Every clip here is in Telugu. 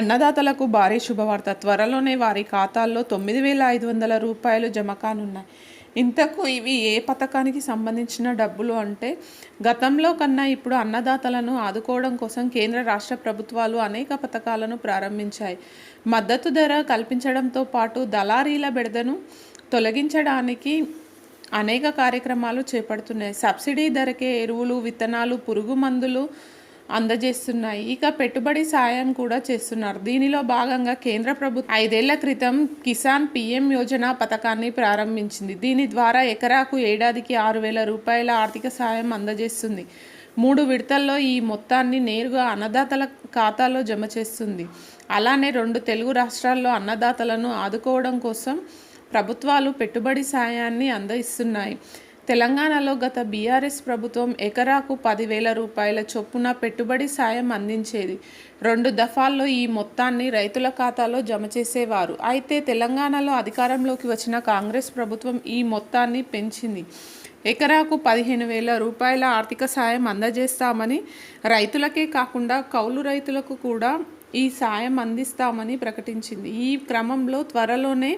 అన్నదాతలకు భారీ శుభవార్త. త్వరలోనే వారి ఖాతాల్లో తొమ్మిది వేల ఐదు వందల రూపాయలు జమ కానున్నాయి. ఇంతకు ఇవి ఏ పథకానికి సంబంధించిన డబ్బులు అంటే గతంలో కన్నా ఇప్పుడు అన్నదాతలను ఆదుకోవడం కోసం కేంద్ర రాష్ట్ర ప్రభుత్వాలు అనేక పథకాలను ప్రారంభించాయి. మద్దతు ధర కల్పించడంతో పాటు దళారీల బెడదను తొలగించడానికి అనేక కార్యక్రమాలు చేపడుతున్నాయి. సబ్సిడీ ధరకే ఎరువులు విత్తనాలు పురుగు మందులు అందజేస్తున్నాయి. ఇక పెట్టుబడి సాయం కూడా చేస్తున్నారు. దీనిలో భాగంగా కేంద్ర ప్రభుత్వం ఐదేళ్ళ క్రితం కిసాన్ పిఎం యోజన పథకాన్ని ప్రారంభించింది. దీని ద్వారా ఎకరాకు ఏడాదికి ఆరు వేల రూపాయల ఆర్థిక సాయం అందజేస్తుంది. మూడు విడతల్లో ఈ మొత్తాన్ని నేరుగా అన్నదాతల ఖాతాలో జమ చేస్తుంది. అలానే రెండు తెలుగు రాష్ట్రాల్లో అన్నదాతలను ఆదుకోవడం కోసం ప్రభుత్వాలు పెట్టుబడి సాయాన్ని అందిస్తున్నాయి. తెలంగాణలో గత బీఆర్ఎస్ ప్రభుత్వం ఎకరాకు పదివేల రూపాయల చొప్పున పెట్టుబడి సాయం అందించేది. రెండు దఫాల్లో ఈ మొత్తాన్ని రైతుల ఖాతాలో జమ చేసేవారు. అయితే తెలంగాణలో అధికారంలోకి వచ్చిన కాంగ్రెస్ ప్రభుత్వం ఈ మొత్తాన్ని పెంచింది. ఎకరాకు పదిహేను వేల రూపాయల ఆర్థిక సాయం అందజేస్తామని రైతులకే కాకుండా కౌలు రైతులకు కూడా ఈ సాయం అందిస్తామని ప్రకటించింది. ఈ క్రమంలో త్వరలోనే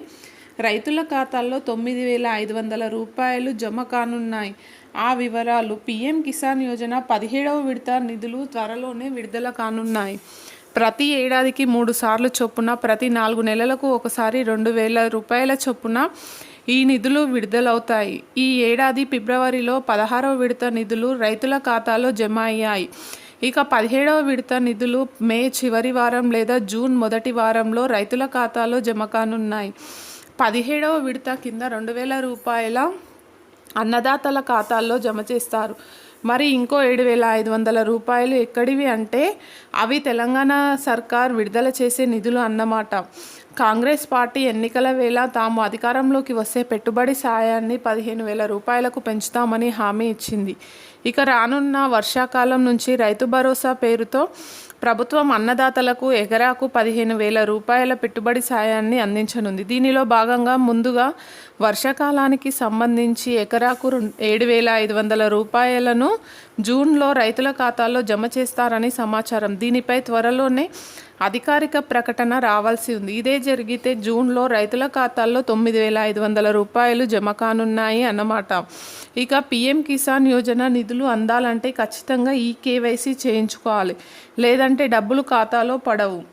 రైతుల ఖాతాల్లో తొమ్మిది వేల ఐదు వందల రూపాయలు జమ కానున్నాయి. ఆ వివరాలు పీఎం కిసాన్ యోజన పదిహేడవ విడత నిధులు త్వరలోనే విడుదల కానున్నాయి. ప్రతి ఏడాదికి మూడు సార్లు చొప్పున ప్రతి నాలుగు నెలలకు ఒకసారి రెండు వేల రూపాయల చొప్పున ఈ నిధులు విడుదలవుతాయి. ఈ ఏడాది ఫిబ్రవరిలో పదహారవ విడత నిధులు రైతుల ఖాతాలో జమ అయ్యాయి. ఇక పదిహేడవ విడత నిధులు మే చివరి వారం లేదా జూన్ మొదటి వారంలో రైతుల ఖాతాలో జమ కానున్నాయి. పదిహేడవ విడత కింద రెండు వేల రూపాయల అన్నదాతల ఖాతాల్లో జమ చేస్తారు. మరి ఇంకో ఏడు వేల ఐదు వందల రూపాయలు ఎక్కడివి అంటే అవి తెలంగాణ సర్కార్ విడుదల చేసే నిధులు అన్నమాట. కాంగ్రెస్ పార్టీ ఎన్నికల వేళ తాము అధికారంలోకి వస్తే పెట్టుబడి సాయాన్ని పదిహేను వేల రూపాయలకు పెంచుతామని హామీ ఇచ్చింది. ఇక రానున్న వర్షాకాలం నుంచి రైతు భరోసా పేరుతో ప్రభుత్వం అన్నదాతలకు ఎకరాకు పదిహేను వేల రూపాయల పెట్టుబడి సాయాన్ని అందించనుంది. దీనిలో భాగంగా ముందుగా వర్షాకాలానికి సంబంధించి ఎకరాకు ఏడు వేల ఐదు వందల రూపాయలను జూన్లో రైతుల ఖాతాల్లో జమ చేస్తారని సమాచారం. దీనిపై త్వరలోనే అధికారిక ప్రకటన రావాల్సి ఉంది. ఇదే జరిగితే జూన్లో రైతుల ఖాతాల్లో తొమ్మిది వేల ఐదు వందల రూపాయలు జమ కానున్నాయి అన్నమాట. ఇక పిఎం కిసాన్ యోజన నిధులు అందాలంటే ఖచ్చితంగా ఈ కేవైసీ చేయించుకోవాలి. లేదంటే డబ్బులు ఖాతాలో పడవు.